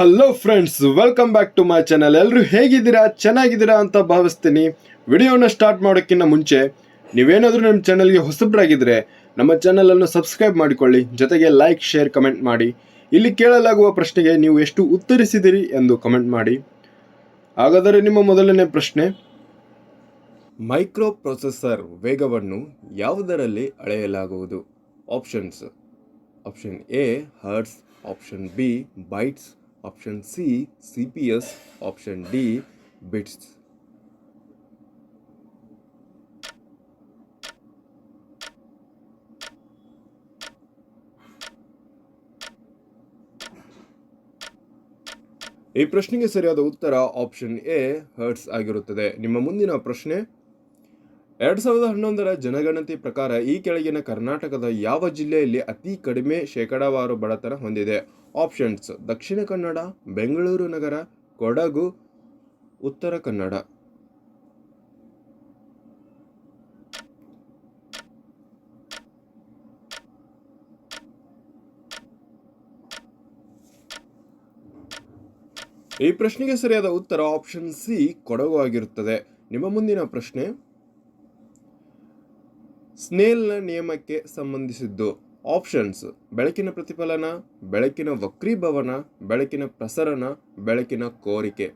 Hello friends welcome back to my channel ಎಲ್ಲರೂ ಹೇಗಿದ್ದೀರಾ? ಚೆನ್ನಾಗಿದ್ದೀರಾ ಅಂತ ಭಾವಿಸ್ತೀನಿ. ವಿಡಿಯೋನ ಸ್ಟಾರ್ಟ್ ಮಾಡೋಕ್ಕಿಂತ ಮುಂಚೆ, ನೀವೇನಾದರೂ ನಮ್ಮ ಚಾನಲ್ಗೆ ಹೊಸಬ್ರಾಗಿದ್ದರೆ ನಮ್ಮ ಚಾನಲನ್ನು ಸಬ್ಸ್ಕ್ರೈಬ್ ಮಾಡಿಕೊಳ್ಳಿ. ಜೊತೆಗೆ ಲೈಕ್ ಶೇರ್ ಕಮೆಂಟ್ ಮಾಡಿ. ಇಲ್ಲಿ ಕೇಳಲಾಗುವ ಪ್ರಶ್ನೆಗೆ ನೀವು ಎಷ್ಟು ಉತ್ತರಿಸಿದಿರಿ ಎಂದು ಕಮೆಂಟ್ ಮಾಡಿ. ಹಾಗಾದರೆ ನಿಮ್ಮ ಮೊದಲನೇ ಪ್ರಶ್ನೆ. ಮೈಕ್ರೋ ಪ್ರೊಸೆಸರ್ ವೇಗವನ್ನು ಯಾವುದರಲ್ಲಿ ಅಳೆಯಲಾಗುವುದು? Options option A hertz option B bytes option C C P S option D bits ಈ ಪ್ರಶ್ನೆಗೆ ಸರಿಯಾದ ಉತ್ತರ ಆಪ್ಷನ್ ಎ ಹರ್ಟ್ಸ್ ಆಗಿರುತ್ತದೆ. ನಿಮ್ಮ ಮುಂದಿನ ಪ್ರಶ್ನೆ ಎರಡ್ ಸಾವಿರದ ಹನ್ನೊಂದರ ಜನಗಣತಿ ಪ್ರಕಾರ ಈ ಕೆಳಗಿನ ಕರ್ನಾಟಕದ ಯಾವ ಜಿಲ್ಲೆಯಲ್ಲಿ ಅತಿ ಕಡಿಮೆ ಶೇಕಡಾವಾರು ಬಡತನ ಹೊಂದಿದೆ? ಆಪ್ಷನ್ಸ್, ದಕ್ಷಿಣ ಕನ್ನಡ, ಬೆಂಗಳೂರು ನಗರ, ಕೊಡಗು, ಉತ್ತರ ಕನ್ನಡ. ಈ ಪ್ರಶ್ನೆಗೆ ಸರಿಯಾದ ಉತ್ತರ ಆಪ್ಷನ್ ಸಿ ಕೊಡಗು ಆಗಿರುತ್ತದೆ. ನಿಮ್ಮ ಮುಂದಿನ ಪ್ರಶ್ನೆ ಸ್ನೇಲ್ನ ನಿಯಮಕ್ಕೆ ಸಂಬಂಧಿಸಿದ್ದು. ಆಪ್ಷನ್ಸ್ ಬೆಳಕಿನ ಪ್ರತಿಫಲನ ಬೆಳಕಿನ ವಕ್ರೀಭವನ ಬೆಳಕಿನ ಪ್ರಸರಣ ಬೆಳಕಿನ ಕೋರಿಕೆ.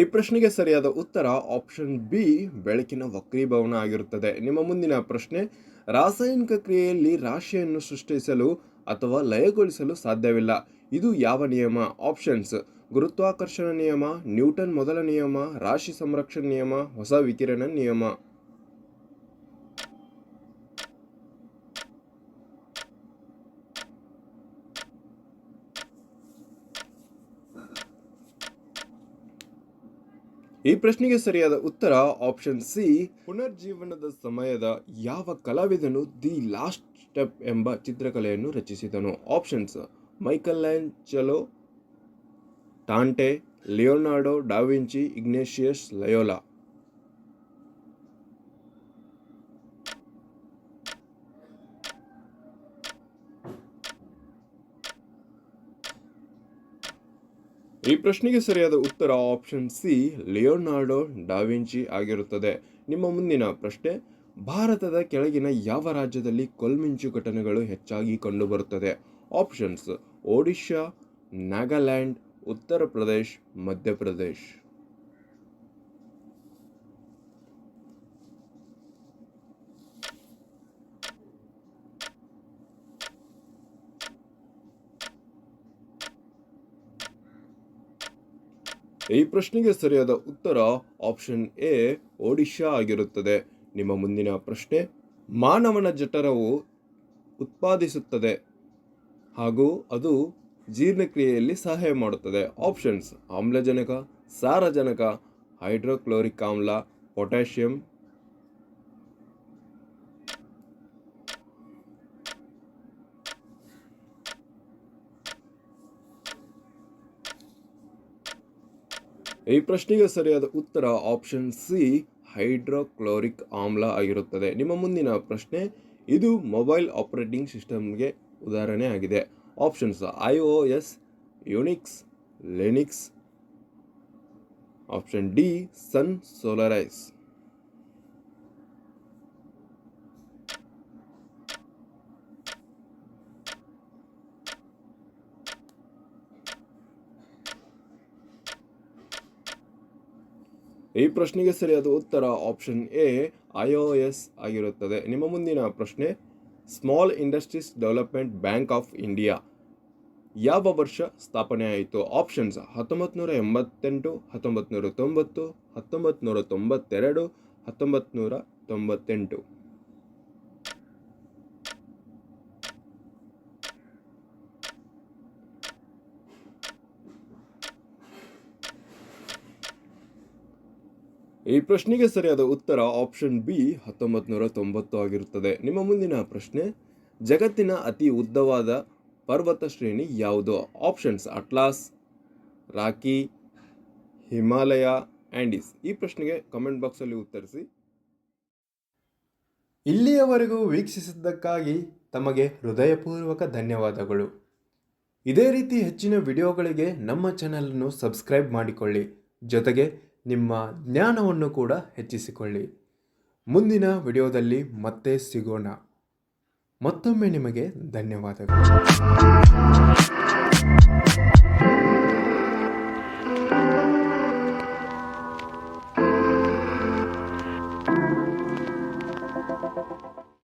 ಈ ಪ್ರಶ್ನೆಗೆ ಸರಿಯಾದ ಉತ್ತರ ಆಪ್ಷನ್ ಬಿ ಬೆಳಕಿನ ವಕ್ರೀಭವನ ಆಗಿರುತ್ತದೆ. ನಿಮ್ಮ ಮುಂದಿನ ಪ್ರಶ್ನೆ, ರಾಸಾಯನಿಕ ಕ್ರಿಯೆಯಲ್ಲಿ ರಾಶಿಯನ್ನು ಸೃಷ್ಟಿಸಲು ಅಥವಾ ಲಯಗೊಳಿಸಲು ಸಾಧ್ಯವಿಲ್ಲ. ಇದು ಯಾವ ನಿಯಮ? ಆಪ್ಷನ್ಸ್ ಗುರುತ್ವಾಕರ್ಷಣ ನಿಯಮ, ನ್ಯೂಟನ್ ಮೊದಲ ನಿಯಮ, ರಾಶಿ ಸಂರಕ್ಷಣೆ ನಿಯಮ, ಹೊಸ ವಿಕಿರಣ ನಿಯಮ. ಈ ಪ್ರಶ್ನೆಗೆ ಸರಿಯಾದ ಉತ್ತರ ಆಪ್ಷನ್ ಸಿ ಪುನರ್ಜೀವನದ ಸಮಯದ ಯಾವ ಕಲಾವಿದನು ದಿ ಲಾಸ್ಟ್ ಸ್ಟೆಪ್ ಎಂಬ ಚಿತ್ರಕಲೆಯನ್ನು ರಚಿಸಿದನು? Options Michelangelo Dante, Leonardo, da Vinci, Ignatius, Loyola. ಈ ಪ್ರಶ್ನೆಗೆ ಸರಿಯಾದ ಉತ್ತರ ಆಪ್ಷನ್ ಸಿ ಲಿಯೋನಾರ್ಡೋ ಡಾವಿಂಚಿ ಆಗಿರುತ್ತದೆ. ನಿಮ್ಮ ಮುಂದಿನ ಪ್ರಶ್ನೆ, ಭಾರತದ ಕೆಳಗಿನ ಯಾವ ರಾಜ್ಯದಲ್ಲಿ ಕೊಲ್ಮಿಂಚು ಘಟನೆಗಳು ಹೆಚ್ಚಾಗಿ ಕಂಡುಬರುತ್ತದೆ? ಆಪ್ಷನ್ಸ್ ಒಡಿಶಾ, ನಾಗಾಲ್ಯಾಂಡ್, ಉತ್ತರ ಪ್ರದೇಶ್ ಮಧ್ಯಪ್ರದೇಶ್ ಈ ಪ್ರಶ್ನೆಗೆ ಸರಿಯಾದ ಉತ್ತರ ಆಪ್ಷನ್ ಎ ಒಡಿಶಾ ಆಗಿರುತ್ತದೆ. ನಿಮ್ಮ ಮುಂದಿನ ಪ್ರಶ್ನೆ, ಮಾನವನ ಜಠರವು ಉತ್ಪಾದಿಸುತ್ತದೆ ಹಾಗೂ ಅದು ಜೀರ್ಣಕ್ರಿಯೆಯಲ್ಲಿ ಸಹಾಯ ಮಾಡುತ್ತದೆ. ಆಪ್ಷನ್ಸ್ ಆಮ್ಲಜನಕ, ಸಾರಜನಕ ಹೈಡ್ರೋಕ್ಲೋರಿಕ್ ಆಮ್ಲ ಪೊಟ್ಯಾಷಿಯಂ ಈ ಪ್ರಶ್ನೆಗೆ ಸರಿಯಾದ ಉತ್ತರ ಆಪ್ಷನ್ ಸಿ ಹೈಡ್ರೋಕ್ಲೋರಿಕ್ ಆಮ್ಲ ಆಗಿರುತ್ತದೆ. ನಿಮ್ಮ ಮುಂದಿನ ಪ್ರಶ್ನೆ, ಇದು ಮೊಬೈಲ್ ಆಪರೇಟಿಂಗ್ ಸಿಸ್ಟಮ್ಗೆ ಉದಾಹರಣೆ ಆಗಿದೆ. Options I O S Unix Linux option D Sun Solaris ಈ ಪ್ರಶ್ನೆಗೆ ಸರಿಯಾದ ಉತ್ತರ option A I O S ಆಗಿರುತ್ತದೆ. ನಿಮ್ಮ ಮುಂದಿನ ಪ್ರಶ್ನೆ small industries development bank of India ಯಾವ ವರ್ಷ ಸ್ಥಾಪನೆ ಆಯಿತು? ಆಪ್ಷನ್ಸ್ ಹತ್ತೊಂಬತ್ತು ನೂರ ಎಂಬತ್ತೆಂಟು ಹತ್ತೊಂಬತ್ತು ನೂರ ತೊಂಬತ್ತು ಹತ್ತೊಂಬತ್ತು ತೊಂಬತ್ತೆರಡು ಹತ್ತೊಂಬತ್ತು ತೊಂಬತ್ತೆಂಟು. ಈ ಪ್ರಶ್ನೆಗೆ ಸರಿಯಾದ ಉತ್ತರ ಆಪ್ಷನ್ ಬಿ ಹತ್ತೊಂಬತ್ತು ನೂರ ತೊಂಬತ್ತು ಆಗಿರುತ್ತದೆ. ನಿಮ್ಮ ಮುಂದಿನ ಪ್ರಶ್ನೆ, ಜಗತ್ತಿನ ಅತಿ ಉದ್ದವಾದ ಪರ್ವತ ಶ್ರೇಣಿ ಯಾವುದು? Options Atlas, Rocky, Himalaya Andes ಈ ಪ್ರಶ್ನೆಗೆ ಕಮೆಂಟ್ ಬಾಕ್ಸಲ್ಲಿ ಉತ್ತರಿಸಿ. ಇಲ್ಲಿಯವರೆಗೂ ವೀಕ್ಷಿಸಿದ್ದಕ್ಕಾಗಿ ತಮಗೆ ಹೃದಯಪೂರ್ವಕ ಧನ್ಯವಾದಗಳು. ಇದೇ ರೀತಿ ಹೆಚ್ಚಿನ ವಿಡಿಯೋಗಳಿಗೆ ನಮ್ಮ ಚಾನಲನ್ನು ಸಬ್ಸ್ಕ್ರೈಬ್ ಮಾಡಿಕೊಳ್ಳಿ. ಜೊತೆಗೆ ನಿಮ್ಮ ಜ್ಞಾನವನ್ನು ಕೂಡ ಹೆಚ್ಚಿಸಿಕೊಳ್ಳಿ. ಮುಂದಿನ ವಿಡಿಯೋದಲ್ಲಿ ಮತ್ತೆ ಸಿಗೋಣ. ಮತ್ತೊಮ್ಮೆ ನಿಮಗೆ ಧನ್ಯವಾದಗಳು.